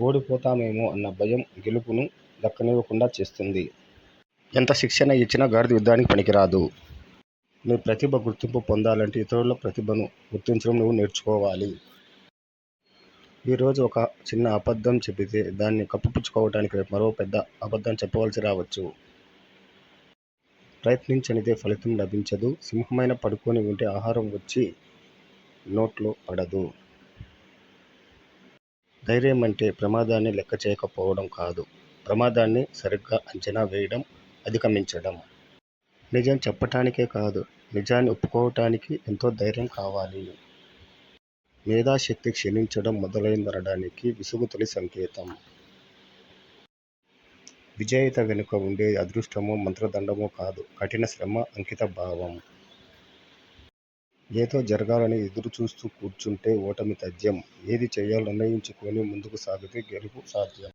ఓడిపోతామేమో అన్న భయం గెలుపును దక్కనివ్వకుండా చేస్తుంది. ఎంత శిక్షణ ఇచ్చినా గాడిద యుద్ధానికి పనికిరాదు. నీ ప్రతిభ గుర్తింపు పొందాలంటే ఇతరుల ప్రతిభను గుర్తించడం నువ్వు నేర్చుకోవాలి. ఈరోజు ఒక చిన్న అబద్ధం చెబితే దాన్ని కప్పిపుచ్చుకోవడానికి రేపు మరో పెద్ద అబద్ధం చెప్పవలసి రావచ్చు. ప్రయత్నించనిదే ఫలితం లభించదు. సింహమైన పడుకొని ఉంటే ఆహారం వచ్చి నోట్లో పడదు. ధైర్యం అంటే ప్రమాదాన్ని లెక్క చేయకపోవడం కాదు. ప్రమాదాన్ని సరిగ్గా అంచనా వేయడం, అధిగమించడం. నిజం చెప్పటానికే కాదు నిజాన్ని ఒప్పుకోవటానికి ఎంతో ధైర్యం కావాలి. మేధాశక్తి క్షీణించడం మొదలైందనడానికి విసుగు తొలి సంకేతం. విజేత వెనుక ఉండే అదృష్టమో, మంత్రదండమో కాదు కఠిన శ్రమ, అంకితభావం. ఏదో జరగాలని ఎదురుచూస్తూ కూర్చుంటే ఓటమి తథ్యం. ఏది చేయాలో నిర్ణయించుకొని ముందుకు సాగితే గెలుపు సాధ్యం.